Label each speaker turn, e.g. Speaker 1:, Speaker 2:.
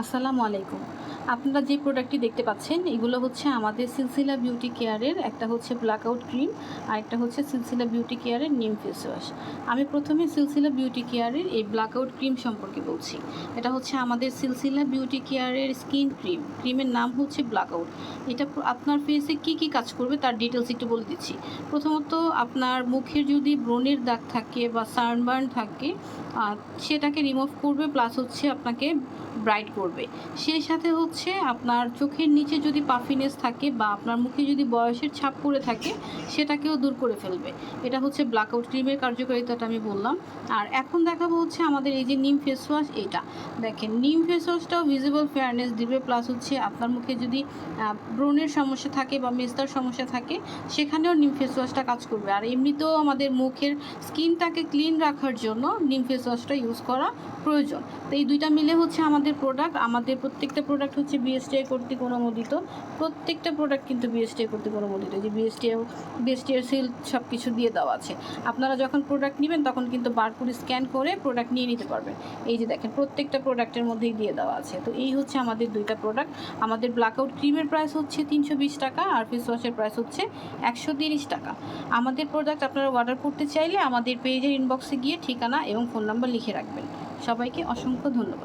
Speaker 1: আসসালামু আলাইকুম। আপনারা যে প্রোডাক্টটি দেখতে পাচ্ছেন, এগুলো হচ্ছে আমাদের সিলসিলা বিউটি কেয়ারের একটা হচ্ছে ব্ল্যাকআউট ক্রিম আর একটা হচ্ছে সিলসিলা বিউটি কেয়ারের নিম ফেস ওয়াশ আমি প্রথমে সিলসিলা বিউটি কেয়ারের এই ব্ল্যাকআউট ক্রিম সম্পর্কে বলছি। এটা হচ্ছে আমাদের সিলসিলা বিউটি কেয়ারের স্কিন ক্রিম ক্রিমের নাম হচ্ছে ব্ল্যাকআউট এটা আপনার ফেসে কি কি কাজ করবে তার ডিটেলস একটু বলে দিচ্ছি। প্রথমত, আপনার মুখের যদি ব্রণের দাগ থাকে বা সানবার্ন থাকে সেটাকে রিমুভ করবে প্লাস হচ্ছে আপনাকে ব্রাইট করবে। সেই সাথে হচ্ছে আপনার চোখের নিচে যদি পাফিনেস থাকে বা আপনার মুখে যদি বয়সের ছাপ পড়ে থাকে, সেটাকেও দূর করে ফেলবে। এটা হচ্ছে ব্ল্যাকআউট ক্রিমের কার্যকারিতাটা আমি বললাম। আর এখন দেখাবো হচ্ছে আমাদের এই যে নিম ফেস ওয়াশ এটা। দেখেন নিম ফেস ওয়াশটাও ভিজিবল ফেয়ারনেস দিবে প্লাস হচ্ছে আপনার মুখে যদি ব্রণের সমস্যা থাকে বা মেস্তার সমস্যা থাকে, সেখানেও নিম ফেস ওয়াশটা কাজ করবে। আর এমনিতেও আমাদের মুখের স্কিনটাকে ক্লিন রাখার জন্য নিম ফেস ওয়াশটা ইউজ করা প্রয়োজন। তো এই দুইটা মিলে হচ্ছে আমাদের প্রোডাক্ট আমাদের প্রত্যেকটা প্রোডাক্ট হচ্ছে বিএসটিআই কর্তৃক অনুমোদিত প্রত্যেকটা প্রোডাক্ট কিন্তু বিএসটিআই কর্তৃক অনুমোদিত যে বিএসটিআই বিএসটিআই সিল সব কিছু দিয়ে দেওয়া আছে। আপনারা যখন প্রোডাক্ট নেবেন তখন কিন্তু বারকোড স্ক্যান করে প্রোডাক্ট নিয়ে নিতে পারবেন। এই যে দেখেন প্রত্যেকটা প্রোডাক্টের মধ্যেই দিয়ে দেওয়া আছে। তো এই হচ্ছে আমাদের দুইটা প্রোডাক্ট আমাদের ব্ল্যাকআউট ক্রিমের প্রাইস হচ্ছে তিনশো বিশ টাকা আর ফেস ওয়াশের প্রাইস হচ্ছে একশো তিরিশ টাকা। আমাদের প্রোডাক্ট আপনারা অর্ডার করতে চাইলে আমাদের পেজের ইনবক্সে গিয়ে ঠিকানা এবং ফোন নাম্বার লিখে রাখবেন। সবাইকে অসংখ্য ধন্যবাদ।